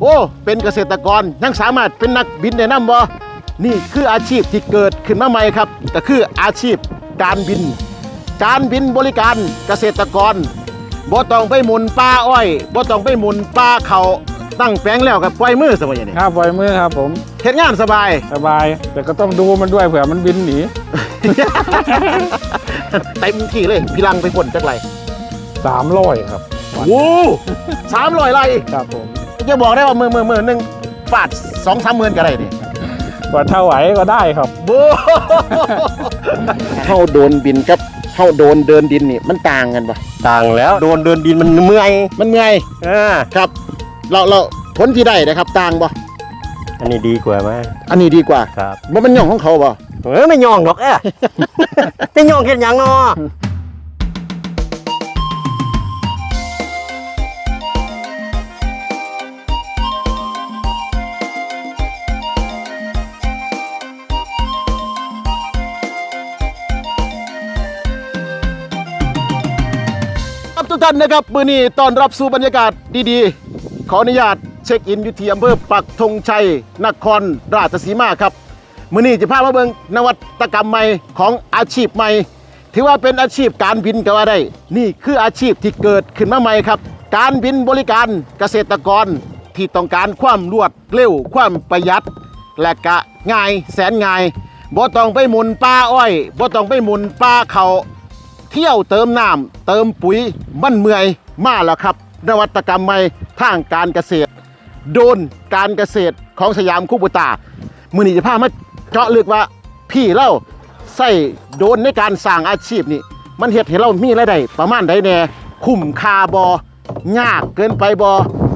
โอ้ เป็นเกษตรกรยังสามารถเป็นนักบินได้นำบ่นี่คืออาชีพที่เกิดขึ้นมาใหม่ครับก็คืออาชีพการบิน การบินบริการเกษตรกรบ่ต้องไปหมุนปลาอ้อยบ่ต้องไปหมุนปลาเขาตั้งแปลงแล้วกับปล่อยมือสมัยนี้ครับปล่อยมือครับผมเฮ็ดงานสบายสบาย แต่ก็ต้องดูมันด้วยเผื่อมันบินหนีเต็มที่เลยพี่ลังไปพ่นจักไรสามร้อยครับวันโอ้สามร้อยไรครับผม จะบอกได้ว่ามือมือมือหนึ่งฟาดสองสามหมื่นก็ได้นี่กว่าเท่าไหวก็ได้ครับโบเข้าโดนบินกับเข้าโดนเดินดินนี่มันต่างกันปะต่างแล้วโดนเดินดินมันเมื่อยมันเมื่อยอ่าครับ เราเราผลที่ได้นะครับต่างปะอันนี้ดีกว่าไหมอันนี้ดีกว่าครับว่ามันหย่องของเขาปะเออไม่ย่องดอกเอ้จะย่องเห็นอย่างเนา ท่านนะครับมือนี้ตอนรับสู่บรรยากาศดีๆ ขออนุญาตเช็คอินอยู่ที่อำเภอปักธงชัยนครราชสีมาครับมือนี้จะพามาเบิ่งนวัตกรรมใหม่ของอาชีพใหม่ ถือว่าเป็นอาชีพการบินก็ว่าได้ นี่คืออาชีพที่เกิดขึ้นมาใหม่ครับ การบินบริการเกษตรกรที่ต้องการความรวดเร็วความประหยัด และกะง่ายแสนง่ายบ่ต้องไปหมุนปลาอ้อยบ่ต้องไปหมุนปลาเขา เที่ยวเติมน้ำเติมปุ๋ยมันเมื่อยมาแล้วครับ นวัตกรรมใหม่ทางการเกษตร โดนการเกษตรของสยามคูบุตา มือนีจะพามาเจาะลึกว่าพี่เล่าใส่โดนในการสร้างอาชีพนี่มันเห็ดให้เรามีรายได้ประมาณใดแน่คุ้มคาบอยากเกินไปบอ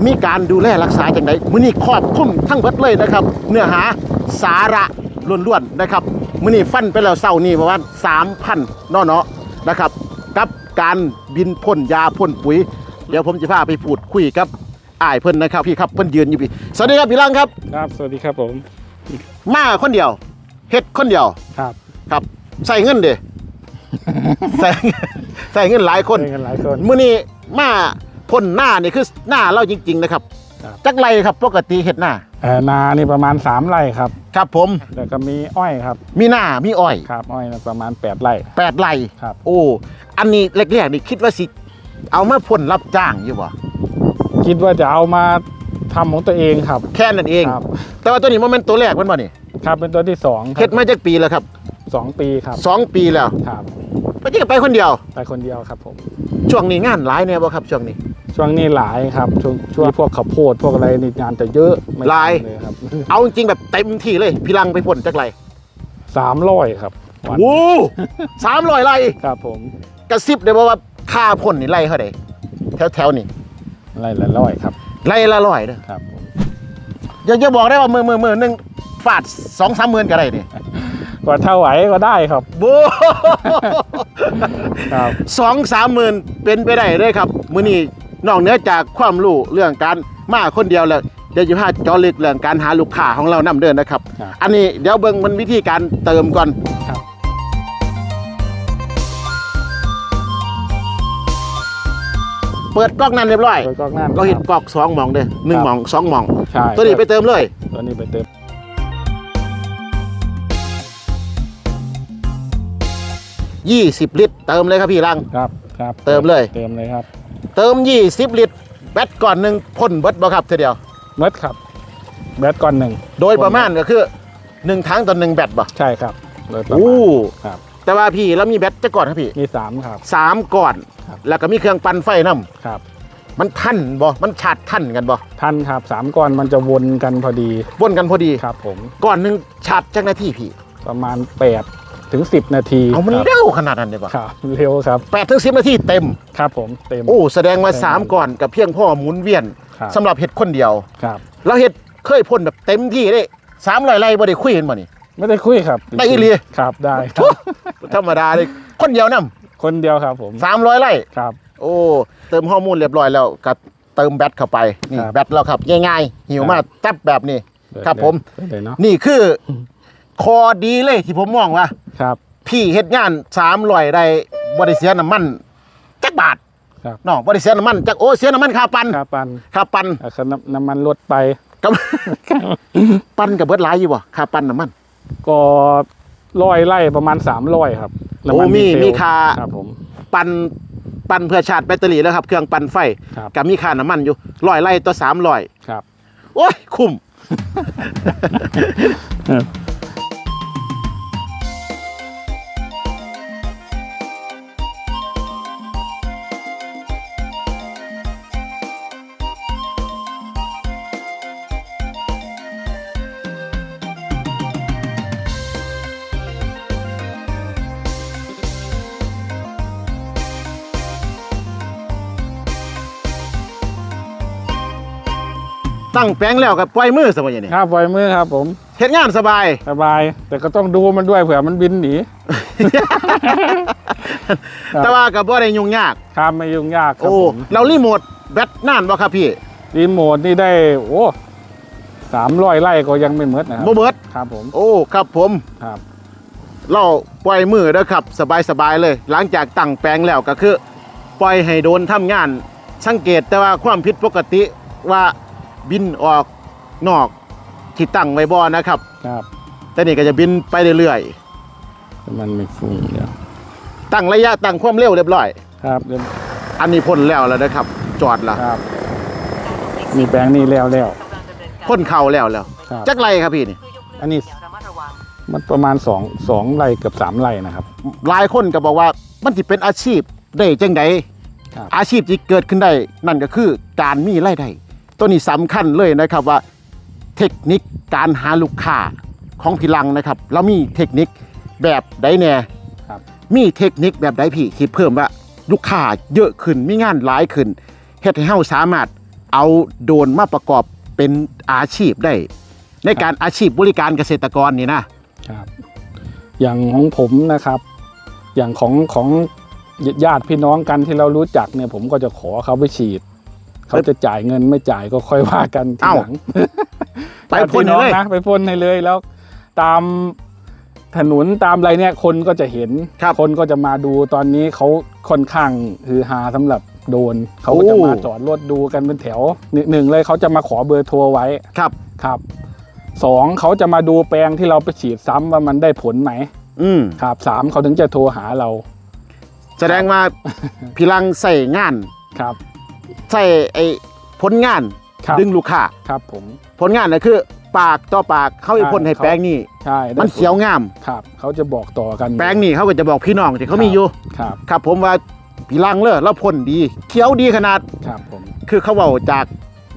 มีการดูแลรักษาจังไดมือนี้ครอบคลุมทั้งเบิดเลยนะครับ เนื้อหาสาระล้วนๆนะครับมือนี้ฟันไปแล้วเศร้านี่ประมาณ3,000เนาะเนาะ นะครับ กับการบินพ่นยาพ่นปุ๋ย เดี๋ยวผมจะพาไปพูดคุยกับอ้ายเพิ่นนะครับพี่ครับเพิ่นยืนอยู่พี่สวัสดีครับพี่ลังครับ ครับ สวัสดีครับผม มาคนเดียวเฮ็ดคนเดียวครับ ครับ ใส่เงินเด้ ใส่ใส่เงินหลายคนเจอกันหลายคน มื้อนี้มาพ่นหน้านี่คือหน้าเราจริง ๆ นะครับครับ จักไรครับปกติเฮ็ดหน้าเอ่อนานี่ประมาณ 3ไร่ครับ ครับผมแล้วก็มีอ้อยครับ มีหน้ามีอ้อยครับอ้อยน่ะประมาณ 8ไร่ แปดไรครับ โอ้อันนี้แรกๆนี่คิดว่าสิ เอามาพ่นรับจ้างอยู่บ่คิดว่าจะเอามาทำของตัวเองครับแค่นั้นเอง ครับแต่ว่าตัวนี้มันเป็นตัวแรกมันบ่นี่ครับเป็นตัวที่2ครับเฮ็ดมาจากปีแล้วครับ สองปีครับสองปีแล้วครับไปที่ไปคนเดียว ไปคนเดียวครับผม ช่วงนี้งานหลายแน่บ่ครับช่วงนี้ ช่วงนี้หลายครับ ช่วงช่วงพวกข้าวโพดพวกอะไรนี่งานจะเยอะไม่หลายเลยครับเอาจริงๆแบบเต็มที่เลย พี่ลังไปพ่นจักไรสามร้อยครับวันโอ้สามร้อยไรครับผมกระซิบได้บ่ว่าค่าพ่นนี่ไรเท่าใดแถวแถวๆนี่ไร่ละร้อยครับไรละร้อยเด้อครับผมอย่าอย่าบอกได้ว่ามือมือมือหนึงฟาดสองสามหมื่นก็ได้นี่ กว่าเท่าไหวก็ได้ครับโบ้ครับ สองสามหมื่นเป็นไปได้เลยครับมื้อนี้นอกเหนือจากความรู้เรื่องการมาคนเดียวแล้วเดี๋ยวจะพาเจอลึกเรื่องการหาลูกค้าของเรานํเดินนะครับ ครับ อันนี้เดี๋ยวเบิ่งมันวิธีการเติมก่อน ครับ เปิดกล้องนั้นเรียบร้อยโดยกล้องนั่นเราเห็นกล้องสองหมองเด้อหนึ่งครับหมองสองหมอง ใช่ตัวนี้ไปเติมเลย ตัวนี้ไปเติม 20 ลิตร เติมเลยครับพี่ลัง ครับครับเติมเลย เติมเลยครับ เติม 20 ลิตร แบตก่อนหนึ่งพ่นเบิดบ่ครับทีเดียวเมดครับ แบตก่อนหนึ่งโดยประมาณก็คือหนึ่งถังต่อหนึ่งแบตบ่ใช่ครับโดยประมาโอ้ณครับ แต่ว่าพี่แล้วมีแบตจะก่อนครับพี่มีสามครับสามก่อนครับแล้วก็มีเครื่องปั่นไฟน้ครับำมันทันบ่ มันชาร์จทันกันบ่ท่านครับสามก้อนมันจะวนกันพอดี วนกันพอดีครับผมก่อนหนึ่งชาร์จจักนาทีพี่ ประมาณ8 ถึง 10 นาทีเอามันครับเร็วขนาดนั้นเลยบ่ครับเร็วครับแปดถึงสิบนาทีเต็ม ครับผมเต็ม โอ้แสดงว่าเต็มสามก่อนกับเพียงพ่อหมุนเวียนครับสำหรับเห็ดคนเดียว ครับเราเห็ดเคยพ่นแบบเต็มที่เลยสามร้อยไร่บ่ได้คุยกันบ่นี่ ไม่ได้คุยครับได้อีหลี ครับได้ครับ ธรรมดาเลยคนเดียวนํคนเดียวครับผมสามร้อยไร่ ครับ โอ้ เติมฮอร์โมนเรียบร้อยแล้วก็เติมแบตเข้าไปนี่ครับแบตเราครับ ง่ายๆ หิวมาแทบแบบนี้ ครับผม ได้เลยเนาะ นี่คือ คอดีเลยที่ผมมองว่าครับพี่เฮ็ดงานสามร้อยไร่บ่ได้เสียน้ำมันจักบาทครับเนาะบ่ได้เสียน้ำมันจากโอ้เสียน้ำมันค่าปั่นค่าปันค่าปั่นอะค่าน้ำน้ำมันลดไปกับ ปั่นกับเบิดหลายอยู่บ่ค่าปั่นน้ำมัน ก็ร้อยไล่ประมาณสามร้อยครับน้ำนโอ้มีดีเซลมีค่า ครับผม ปั่นปั่นเพื่อชาร์จแบตเตอรี่แล้วครับเครื่องปั่นไฟครับ กับมีค่าน้ำมันอยู่ร้อยไล่ต่อ300ครับ โอ้ยคุ้ม ตั้งแปลงแล้วกับปล่อยมือสมัยนี้ครับปล่อยมือครับ ผมเฮ็ดงานสบายสบาย แต่ก็ต้องดูมันด้วยเผื่อมันบินหนีครับแต่ว่ากับบ่ได้ยุ่งยากครับไม่ยุ่งยากครับโอ้ผมเรารีโมทแบตนานบ่ครับพี่รีโมทนี่ได้โอ้สามร้อยไร่ก็ยังไม่หมดนะครับ่เบิดครับผม โอ้ครับผมครับ เราปล่อยมือเด้อครับ สบายๆเลย หลังจากตั้งแปลงแล้วก็คือ ปล่อยให้โดนทำงาน สังเกตแต่ว่าความผิดปกติว่า บินออกนอกที่ตั้งไว้บ่นะครับ ครับ แต่นี่ก็จะบินไปเรื่อยมันไม่ฟุ้งเดียวๆตั้งระยะตั้งความเร็วเรียบร้อย ครับเดี๋ยวอันนี้พ้นแล้วแล้วนะครับ จอดละครับมีแปลงนี่แล้วแล้วพ้นเข่าแล้วแล้วครับ จักไรครับพี่นี่อันนี้ มันประมาณสองสองไร่เกือบสามไร่นะครับ หลายคนก็บอกว่ามันสิเป็นอาชีพได้จังไดครับ อาชีพที่เกิดขึ้นได้นั่นก็คือการมีรายได้ ตัวนี้สำคัญเลยนะครับว่าเทคนิคการหาลูกค้าของพี่ลังนะครับ เรามีเทคนิคแบบใดแน่ครับ มีเทคนิคแบบใดพี่คิดเพิ่มว่าลูกค้าเยอะขึ้นมีงานหลายขึ้นเฮ็ดให้เฮาสามารถเอาโดรนมาประกอบเป็นอาชีพได้ ในการอาชีพบริการเกษตรกรนี่นะครับอย่างของผมนะครับ อย่างของของญาติพี่น้องกันที่เรารู้จักเนี่ยผมก็จะขอเขาไปฉีด เขาจะจ่ายเงินไม่จ่ายก็ค่อยว่ากันทีเอ้าหลังไปพ่นให้เลยญาติพี่องนะไปพ่นให้เลยแล้ว ตามถนนตามอะไรเนี่ยคนก็จะเห็นครับคนก็จะมาดูตอนนี้เขาค่อนข้างฮือฮาสำหรับโดนเขาก็จะโอ้มาจอดรถดูกันเป็นแถวหนึ่งหนึ่งเลยเขาจะมาขอเบอร์โทรไว้ครับครับสองเขาจะมาดูแปลงที่เราไปฉีดซ้ำว่ามันได้ผลไหมอืมครับสามเขาถึงจะโทรหาเรา แสดงว่าพี่ลังใส่งานครับ ใส่ไอ้ผลงานครับดึงลูกค้าครับผม ผลงานน่ะคือ ปากต่อปากเขาไปใช่พ่นให้เขาแปลงนี่ใช่ได้มันเขียวงาม ครับ เขาจะบอกต่อกันแปลงนี่เขาก็จะบอกพี่น้องที่เขามีอยู่ครับครับ ผมว่าพี่ลังเลอแล้วพ่นดี เขียวดีขนาดครับผมคือเขาเว้าจาก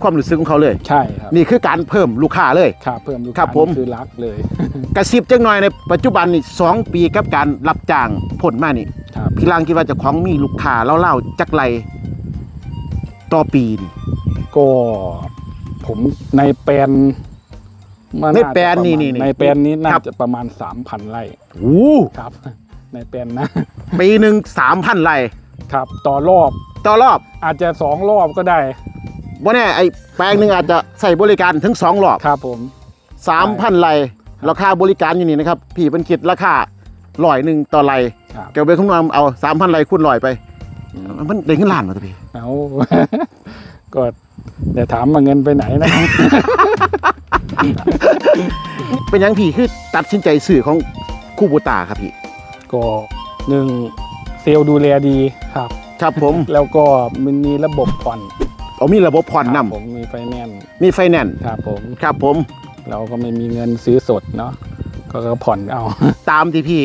ความรู้สึกของเขาเลย ใช่ครับนี่คือการเพิ่มลูกค้าเลย ครับเพิ่มลูกครับค้าผม นี่คือรักเลยกระซิบจังหน่อยในปัจจุบันนี่สองปีกับการรับจ้างพ่นมานี่ ครับพี่ลังคิดว่าเจะของมีลูกค้าเล่าๆจักไร ต่อปีนี่ก็ผมในแปลนมัาในจะแปลนนี่ประมาณนี่นี่ในแปลนนี้น่าครับ จะประมาณสามพันไร่โอ้ครับ ในแปลนนะ ปีหนึ่งสามพันไรครับ ต่อรอบต่อรอบอาจจะสองรอบก็ได้ว่าแน่ไอ้แปลงหนึ่งอาจจะใส่บริการถึงสองรอบครับผม สามพันไรราคาบริการอยู่นี่นะครับพี่เป็นคิดราคาร้อยหนึ่งต่อไรครับ เกี่ยวไปคุณวามเอาสามพันไรคูณร้อยไป มันได้เงินล้านมาตัวพี่เอา ก็เดี๋ยวถามมาเงินไปไหนนะ เป็นหยังพี่คือตัดสินใจสื่อของคู่บูตาครับพี่ ก็หนึ่งเซลล์ดูแลดีครับ ครับผม แล้วก็มันมีระบบผ่อนเอามีระบบผ่อนครับนำผมมีไฟแนนซ์มีไฟแนนซ์ครับผม ครับผม เราก็ไม่มีเงินซื้อสดเนาะก็ก็ผ่อนเอา ตามที่พี่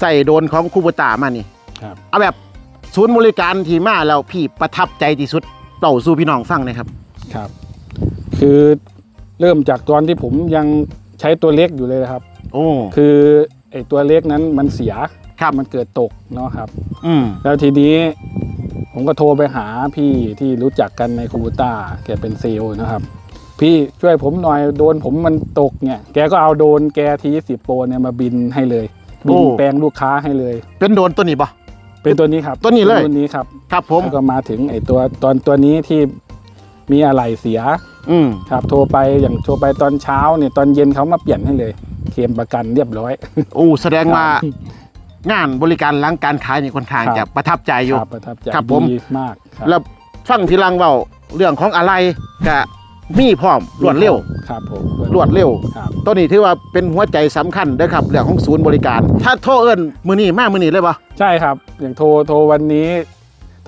ใส่โดนของคู่บูตามานี่ ครับ เอาแบบ ศูนย์บริการที่มาแล้วพี่ประทับใจที่สุดเต่าสู่พี่น้องฟังหนะครับ ครับ คือเริ่มจากตอนที่ผมยังใช้ตัวเล็กอยู่เลยนะครับ โอ้ คือไอ้ตัวเล็กนั้นมันเสียครับมันเกิดตกเนาะครับ อืมแล้วทีนี้ผมก็โทรไปหาพี่ที่รู้จักกันในคูบูต้าแกเป็นเซลล์นะครับ พี่ช่วยผมหน่อยโดนผมมันตกเนี่ย แกก็เอาโดนแกทีสิบโปรเนี่ยมาบินให้เลย บินโอ้แปลงลูกค้าให้เลย เป็นโดนตัวนี้ปะ เป็นตัวนี้ครับตัวนี้เลยรุ่นนี้ครับครับผมแล้วก็มาถึงไอ้ตัวตอนตัวนี้ที่มีอะไรเสีย อืมครับโทรไปอย่างโทรไปตอนเช้าเนี่ยตอนเย็นเขามาเปลี่ยนให้เลย เคลมประกันเรียบร้อยโอ้แสดงว่างานบริการหลังการขายนี่ค่อนข้างครับจะประทับใจอยู่ครับประทับใจครับผมดีมากครับแล้วฟังทีหลังเว้าเรื่องของอะไรก็ มีพร้อมรวดเร็ว ครับผมรวดเร็ว ครับตัวนี้ถือว่าเป็นหัวใจสำคัญเด้อครับเรื่องของศูนย์บริการ ถ้าโทรเอิ้นมือนี้มามือนี้เลยปะใช่ครับ อย่างโทรโทรวันนี้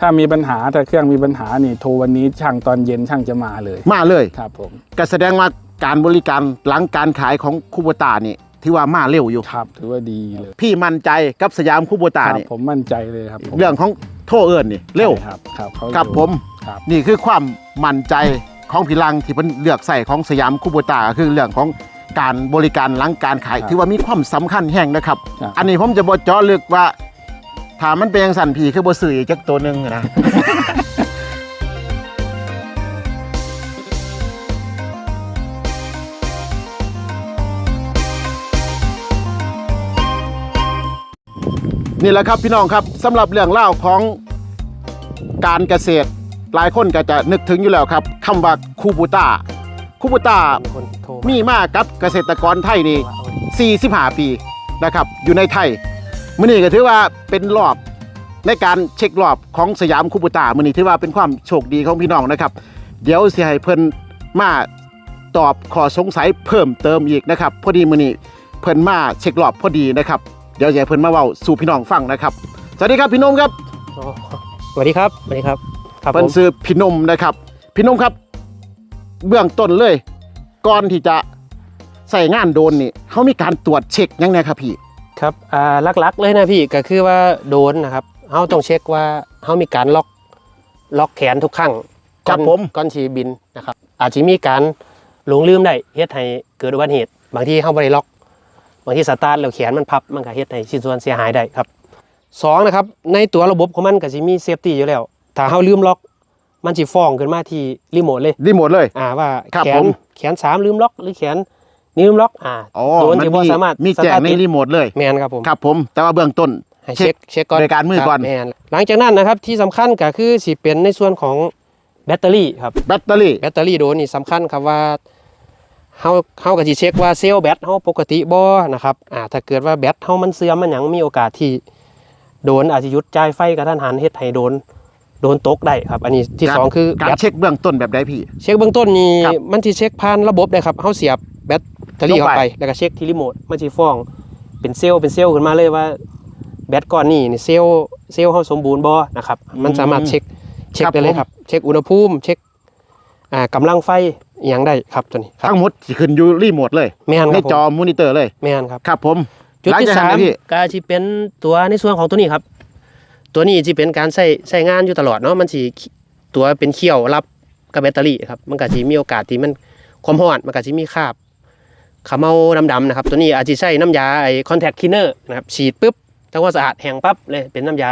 ถ้ามีปัญหาถ้าเครื่องมีปัญหานี่โทรวันนี้ช่างตอนเย็นช่างจะมาเลย มาเลยครับผมก็แสดงว่าการบริการหลังการขายของคูโบตานี่ที่ว่ามาเร็วอยู่ ครับถือว่าดีเลยพี่มั่นใจกับสยามคูโบตาครับนี่ผมมั่นใจเลยครับผมเรื่องของโทรเอิ้นนี่เร็ว ใช่ครับครับเขาครับเร็วผม ครับ นี่คือความมั่นใจ ของพี่ลังที่เพิ่นเลือกใส่ของสยามคูโบตาก็คือเรื่องของการบริการหลังการขายที่ว่ามีความสำคัญแห่งนะครับ ครับ อันนี้ผมจะบ่เจาะลึกว่าถ้ามันเป็นอย่างสั่นพี่คือบ่ซื้ออีกจักตัวหนึงนะ นี่แหละครับพี่น้องครับสำหรับเรื่องเล่าวของการเกษตร หลายคนก็จะนึกถึงอยู่แล้วครับคำว่าคูบูตาคูบูตามีคนโทรมีมากับเกษตรกรไทยนี่ 45 ปีนะครับอยู่ในไทยมื้อนี้ก็ถือว่าเป็นรอบในการเช็ครอบของสยามคูบูตามื้อนี้ถือว่าเป็นความโชคดีของพี่น้องนะครับ เดี๋ยวสิให้เพิ่นมาตอบข้อสงสัยเพิ่มเติมอีกนะครับ พอดีมื้อนี้เพิ่นมาเช็ครอบพอดีนะครับ เดี๋ยวจะให้เพิ่นมาเว้าสู่พี่น้องฟังนะครับสวัสดีครับพี่นมครับโอ้สวัสดีครับสวัสดีครับ ครับเพิ่ผนมซื้อพี่นมนะครับ พี่นมครับ เบื้องต้นเลย ก่อนที่จะใส่งานโดรนนี่เขามีการตรวจเช็คยังไงครับพี่ ครับอ่าหลักๆ เลยนะพี่ก็คือว่าโดนนะครับเฮาต้องเช็คว่าเฮามีการล็อกล็อกแขนทุกครั้งครับก่อนผม ก่อนชีบินนะครับ อาจจะมีการหลงลืมได้เฮ็ดให้เกิดอุบัติเหตุ บางทีเฮาบ่ได้ล็อก บางทีสตาร์ทแล้วแขนมันพับมันก็เฮ็ดให้ชิ้นส่วนเสียหายได้ครับสองนะครับในตัวระบบของมันก็สิมีเซฟตี้อยู่แล้ว ถ้าเฮาลืมล็อก มันสิฟ้องขึ้นมาที่รีโมทเลย รีโมทเลย อ่าว่าครับแขผนม แขนสามลืมล็อกหรือแขนนี้ลืมล็อกอ่าอ๋อโดนมันที่บ่มีสามารถมีแจ้งในรีโมทเลย แมนครับผม ครับผมแต่ว่าเบื้องต้น ให้เช็คเช็คก่อนโดยการมือก่อน ครับแมนหลังจากนั้นนะครับที่สำคัญก็คือสิเป็นในส่วนของแบตเตอรี่ครับแบตเตอรี่ แบตเตอรี่โดนนี่สำคัญครับว่าเฮาเฮาก็สิเช็คว่าเซลล์แบตเฮาปกติบ่นะครับอ่าถ้าเกิดว่าแบตเฮามันเสื่อมมันหยังมีโอกาสที่โดนอาจจะหยุดจ่ายไฟกระทันหันเฮ็ดให้โดน โดนตกได้ครับ อันนี้ที่สองคือการแบตเช็คเบื้องต้นแบบใดพี่ เช็คเบื้องต้นนี่ครับมันสิเช็คผ่านระบบได้ครับเฮาเสียบแบตเตอรี่ลงไปเข้าไป แล้วก็เช็คที่รีโมทมันสิฟ้องเป็นเซลล์เป็นเซลล์ขึ้นมาเลยว่า แบตก้อนนี้นี่เซลล์เซลล์เฮาสมบูรณ์บ่นะครับมันสามารถเช็คเช็คได้เลยครับ เช็คอุณหภูมิ เช็คอ่ากำลังไฟอหย่างได้ครับตัวนี้ครับทั้งหมดสิขึ้นอยู่รีโมทเลยแม่นในครับจอผมมอนิเตอร์เลยแม่นครับครับผมจุดหลังที่จากสานั้นมนะพี่ก็จะเป็นตัวในส่วนของตัวนี้ครับ ตัวนี้จะเป็นการใช้ใช้งานอยู่ตลอดเนาะมันสิตัวเป็นเขี้ยวรับกับแบตเตอรี่ครับมันก็จะมีโอกาสที่มันความร้อนมันก็จะมีคราบขมเมาดำๆนะครับ ตัวนี้อาจจะใช้น้ำยาไอ้คอนแทคคินเนอร์นะครับฉีดปุ๊บทำความสะอาดแห้งปั๊บเลยเป็นน้ำยา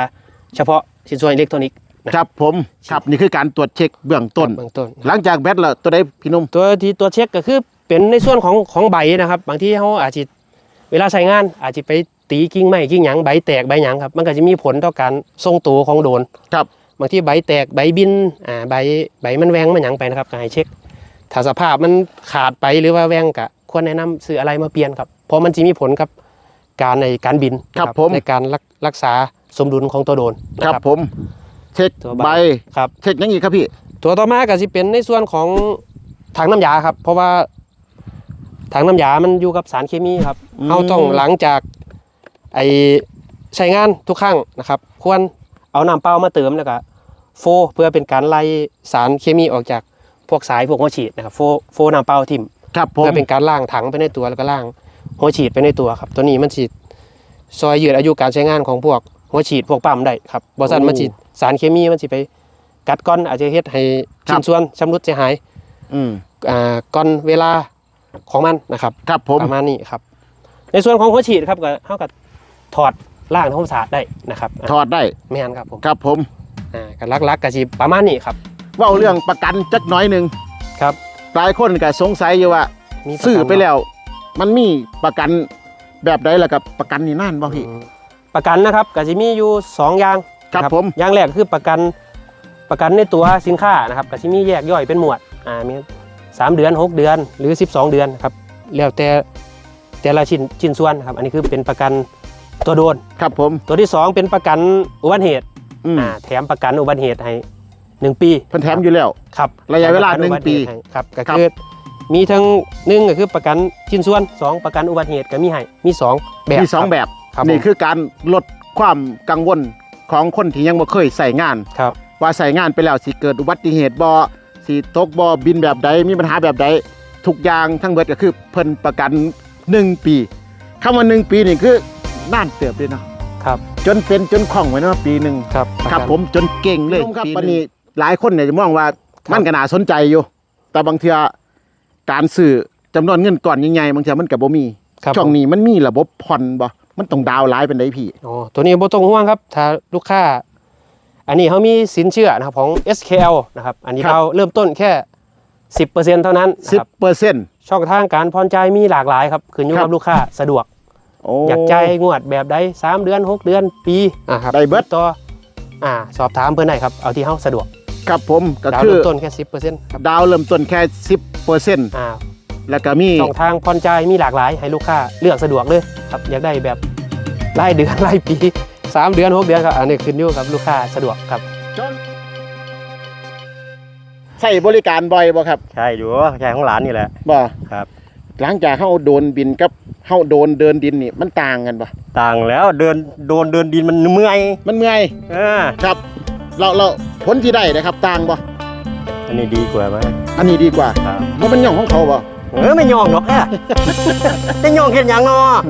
เฉพาะชิ้นส่วนอิเล็กทรอนิกส์นะครับผมครับนี่คือการตรวจเช็คเบื้องต้น เบื้องต้น หลังจากแบตแล้วตัวใดพี่นมตัวที่ตัวเช็คก็คือเป็นในส่วนของของใบนะครับ บางที่เขาอาจจะเวลาใช้งานอาจจะไป ตีกิ่งไม้กิ่งหยังใบแตกใบหยังครับมันก็จะมีผลต่อการทรงตัวของโดรนครับ บางที่ใบแตกใบบินอ่าใบใบมันแหวงมันหยังไปนะครับก็ให้เช็ค ถ้าสภาพมันขาดไปหรือว่าแหวงก็ควรแนะนำซื้ออะไรมาเปลี่ยนครับเพราะมันจะมีผลกับการในการบินครับนะผม ในการรักรักษาสมดุลของตัวโดรนนะ ครับผมเช็คตัวใบครับ เช็คหยังอีกครับพี่ ตัวต่อมาก็สิเป็นในส่วนของถังน้ำยาครับ เพราะว่าถังน้ำยามันอยู่กับสารเคมีครับอืม เราต้องหลังจาก ไอใช้งานทุกครั้งนะครับ ควรเอาน้ำเปล่ามาเติมแล้วก็โฟเพื่อเป็นการไล่สารเคมีออกจากพวกสายพวกหัวฉีดนะครับโฟโฟน้ำเปล่าทิ่มครับผมเพื่อเป็นการล่างถังไปในตัวแล้วก็ล่างหัวฉีดไปในตัวครับ ตัวนี้มันฉีดซอยยืดอายุการใช้งานของพวกหัวฉีดพวกปั๊มได้ครับบริษัทมันฉีดสารเคมีมันสิไปกัดก้อนอาจจะเฮ็ดให้ชิ้นส่วนชำรุดเสียหายอืมอ่าก่อนเวลาของมันนะครับครับผมประมาณนี้ครับ ในส่วนของหัวฉีดครับก็เท่ากับ ถอดล่างทำความสะอาดได้นะครับถอดได้ไม่งั้นครับผมครับผมอ่าก็ลักๆก็สิประมาณนี้ครับเว่าเรื่องประกันจักหน้อยหนึ่งครับหลายคนก็สงสัยอยู่ว่ามีประกันซื้อไปแล้ว มันมีประกันแบบใดล่ะกับประกันนี่นานบ่พี่อืมประกันนะครับก็จะมีอยู่สองอย่างครับนะผมอย่างแรกคือประกันประกันในตัวสินค้านะครับก็จะมีแยกย่อยเป็นหมวดอ่ามีสามเดือนหกเดือนหรือ 12 เดือนครับแล้วแต่แต่ละชิ้นชิ้นส่วนนะครับอันนี้คือเป็นประกัน ตัวโดน ครับผม ตัวที่สองเป็นประกันอุบัติเหตุอืมอ่าแถมประกันอุบัติเหตุให้หนึ่งปีเพิ่นแถมอยู่แล้ว ครับระยะเวลาปกกัหนึ่งอุบัติเหตุปีให้ครับก็ครับคือมีทั้งหนึ่งก็คือประกันชิ้นส่วนสองประกันอุบัติเหตุก็มีให้มีสองแบบมีสองครับแบบ ครับนี่ผมคือการลดความกังวลของคนที่ยังบ่เคยใส่งาน ครับว่าใส่งานไปแล้วสิเกิดอุบัติเหตุบ่สิตกบ่บินแบบใดมีปัญหาแบบใดทุกอย่างทั้งเบิดก็คือเพิ่นประกัน 1 ปีคำว่า 1 ปีนี่คือ นานเติบเลยเนาะครับ จนเป็นจนคล่องไว้เนาะปีหนึ่งครับครับปะกันผมจนเก่งเลยครับปีวันนี้หลายคนเนี่ยจะมองว่าครับมันก็น่าสนใจอยู่ แต่บางเทื่อการซื้อจำนวนเงินก่อนใหญ่ๆบางเทื่อมันก็บ่มีครับช่วงผมนี้มันมีระบบผ่อนบ่มันต้องดาวน์หลายเป็นไดพี่อ๋อตัวนี้บ่ต้องห่วงครับ ถ้าลูกค้า อันนี้เขามีสินเชื่อนะครับของ SKL นะครับ อันนี้ครับเราเริ่มต้นแค่10%เท่านั้นนะครับ10%ช่องทางการผ่อนจ่ายมีหลากหลายครับขึ้นอยู่ครักับบลูกค้าสะดวก โอ้อยากจ่ายงวดแบบใด3เดือน6เดือนปีอ่าครับได้เบิด ติต่ออ่าสอบถามเพิ่นได้ครับเอาที่เฮาสะดวกครับผมก็ดาวคือเริ่มต้นแค่10%ครับดาวเริ่มต้นแค่10%อ่าแล้วก็มี ช่องทางผ่อนจ่ายมีหลากหลาย ให้ลูกค้าเลือกสะดวกเลยครับอยากได้แบบรายเดือน รายปีสามเดือนหกเดือนครับอันนี้ขึ้นอยู่กับลูกค้าสะดวกครับ ใช้บริการบ่อยบ่ครับ ใช่อยู่ใช่ของหลานนี่แหละ บ่ครับ หลังจากเฮาโดนบินกับเฮาโดนเดินดินนี่มันต่างกันบ่ต่างแล้วเดินโดนเดินดินมันเมื่อยมันเมื่อยเออครับ เราเราผลที่ได้นะครับต่างบ่อันนี้ดีกว่าไหมอันนี้ดีกว่าครับบ่มันย่องของเขาบ่เออไม่ยองหรอกแค่จะยองเห็นอย่างเนาะ